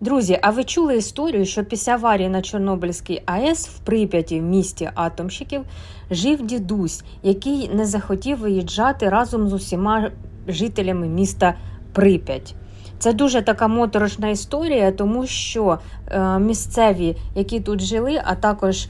Друзі, а ви чули історію, що після аварії на Чорнобильській АЕС в Прип'яті в місті Атомщиків жив дідусь, який не захотів виїжджати разом з усіма жителями міста Прип'ять. Це дуже така моторошна історія, тому що е, місцеві, які тут жили, а також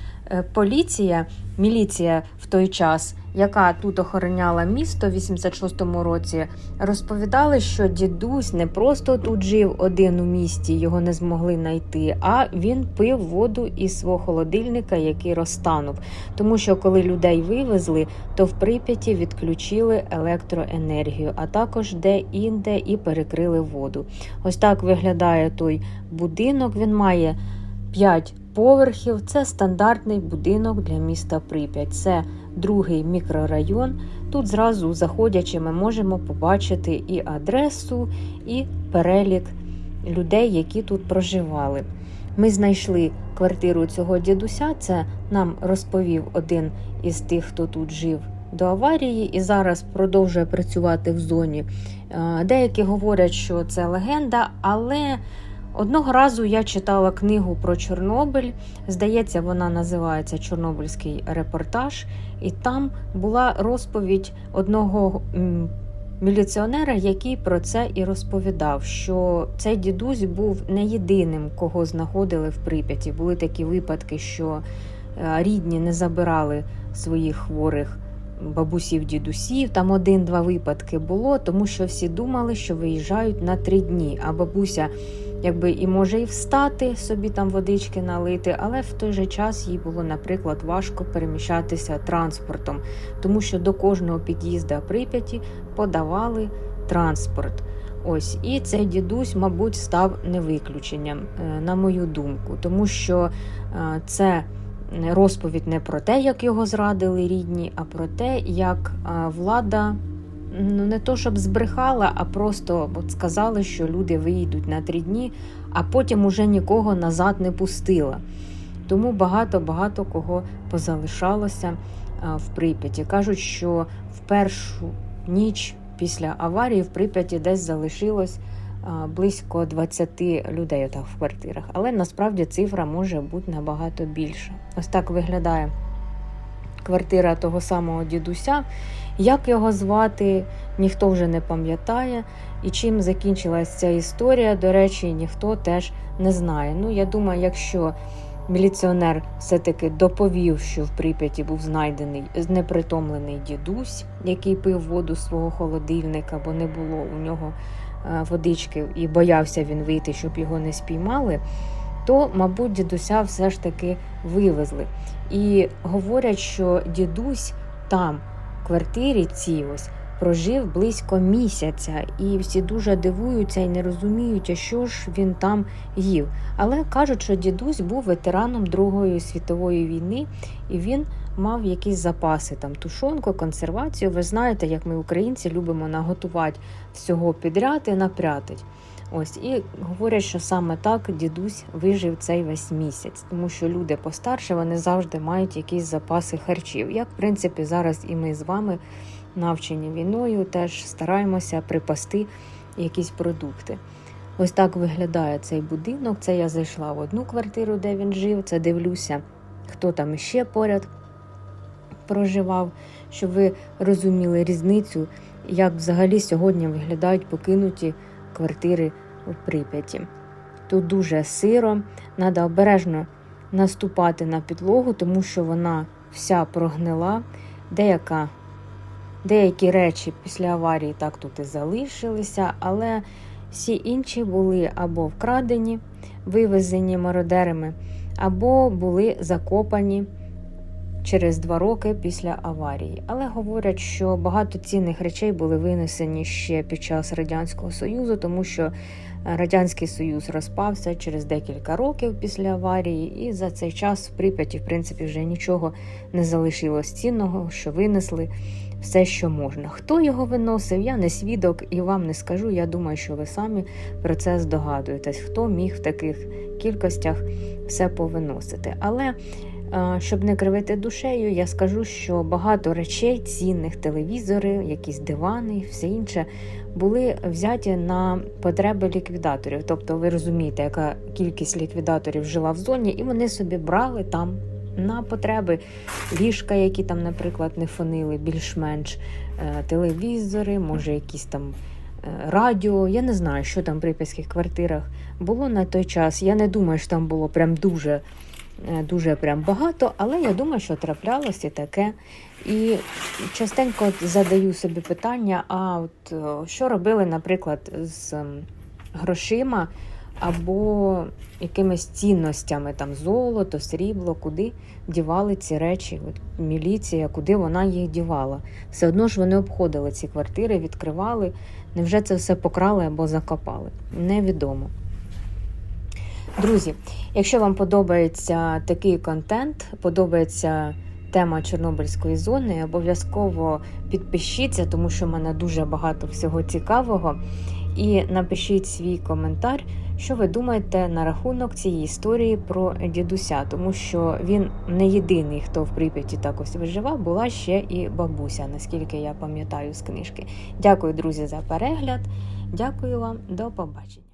поліція, міліція в той час, яка тут охороняла місто в 86-му році, розповідали, що дідусь не просто тут жив один у місті, його не змогли знайти, а він пив воду із свого холодильника, який розтанув. Тому що коли людей вивезли, то в Прип'яті відключили електроенергію, а також де-інде і перекрили воду. Ось так виглядає той будинок. Він має 5 поверхів. Це стандартний будинок для міста Прип'ять. Це другий мікрорайон. Тут зразу заходячи, ми можемо побачити і адресу, і перелік людей, які тут проживали. Ми знайшли квартиру цього дідуся. Це нам розповів один із тих, хто тут жив до аварії, і зараз продовжує працювати в зоні. Е, Деякі говорять, що це легенда, але одного разу я читала книгу про Чорнобиль. Здається, вона називається Чорнобильський репортаж, і там була розповідь одного. Міліціонера, який про це і розповідав, що цей дідусь був не єдиним, кого знаходили в Прип'яті. Були такі випадки, що е, рідні не забирали своїх хворих бабусів, дідусів. Там один-два випадки було, тому що всі думали, що виїжджають на три дні. А бабуся, якби і може і встати, собі там водички налити, але в той же час їй було, наприклад, важко переміщатися транспортом, тому що до кожного під'їзда Прип'яті подавали транспорт. Ось і цей дідусь, мабуть, став не виключенням, е, на мою думку, тому що е, це розповідь не про те, як його зрадили рідні, а про те, як влада ну не то щоб збрехала, а просто от сказали, що люди виїдуть на три дні, а потім уже нікого назад не пустила. Тому багато-багато кого позалишалося в Прип'яті. Кажуть, що в першу ніч після аварії в Прип'яті десь залишилось близько 20 людей в квартирах. Але насправді цифра може бути набагато більша. Ось так виглядає квартира того самого дідуся. Як його звати, ніхто вже не пам'ятає. І чим закінчилась ця історія, до речі, ніхто теж не знає. Ну, я думаю, якщо міліціонер все-таки доповів, що в Прип'яті був знайдений знепритомлений дідусь, який пив воду з свого холодильника, бо не було у нього е, водички, і боявся він вийти, щоб його не спіймали, то, мабуть, дідуся все ж таки вивезли. І говорять, що дідусь там, в квартирі цій ось, прожив близько місяця, і всі дуже дивуються і не розуміють, що ж він там їв. Але кажуть, що дідусь був ветераном Другої світової війни, і він мав якісь запаси там тушонку, консервацію. Ви знаєте, як ми, українці, любимо наготувати всього підряд і напрятить. Ось і говорять, що саме так дідусь вижив цей весь місяць, тому що люди постарше вони завжди мають якісь запаси харчів. Як в принципі зараз і ми з вами навчені війною, теж стараємося припасти якісь продукти. Ось так виглядає цей будинок. Це я зайшла в одну квартиру, де він жив. Це дивлюся, хто там ще поряд проживав, щоб ви розуміли різницю, як взагалі сьогодні виглядають покинуті квартири у Прип'яті. Тут дуже сиро, треба обережно наступати на підлогу, тому що вона вся прогнила. Деяка, деякі речі після аварії так тут і залишилися, але всі інші були або вкрадені, вивезені мародерами, або були закопані через два роки після аварії. Але говорять, що багато цінних речей були винесені ще під час Радянського Союзу, тому що Радянський Союз розпався через декілька років після аварії, і за цей час в Прип'яті, в принципі, вже нічого не залишилось цінного, що винесли все, що можна. Хто його виносив, я не свідок і вам не скажу. Я думаю, що ви самі про це здогадуєтесь, хто міг в таких кількостях все повиносити. Але Е, Щоб не кривити душею, я скажу, що багато речей, цінних телевізори, якісь дивани, все інше, були взяті на потреби ліквідаторів. Тобто, ви розумієте, яка кількість ліквідаторів жила в зоні, і вони собі брали там на потреби ліжка, які там, наприклад, не фонили, більш-менш е, телевізори, може, якісь там. е, Радіо, я не знаю, що там в прип'ятських квартирах було на той час. Я не думаю, що там було прям дуже дуже прям багато, але я думаю, що траплялось і таке. І частенько задаю собі питання: а от е, що робили, наприклад, з грошима або якимись цінностями, там золото, срібло, куди дівали ці речі? От міліція, куди вона їх дівала? Все одно ж вони обходили ці квартири, відкривали. Невже це все покрали або закопали? Невідомо. Друзі, якщо вам подобається такий контент, подобається тема Чорнобильської зони, обов'язково підпишіться, тому що в мене дуже багато всього цікавого. І напишіть свій коментар, що ви думаєте на рахунок цієї історії про дідуся, тому що він не єдиний, хто в Прип'яті так ось виживав, була ще і бабуся, наскільки я пам'ятаю з книжки. Дякую, друзі, за перегляд. Дякую вам, до побачення.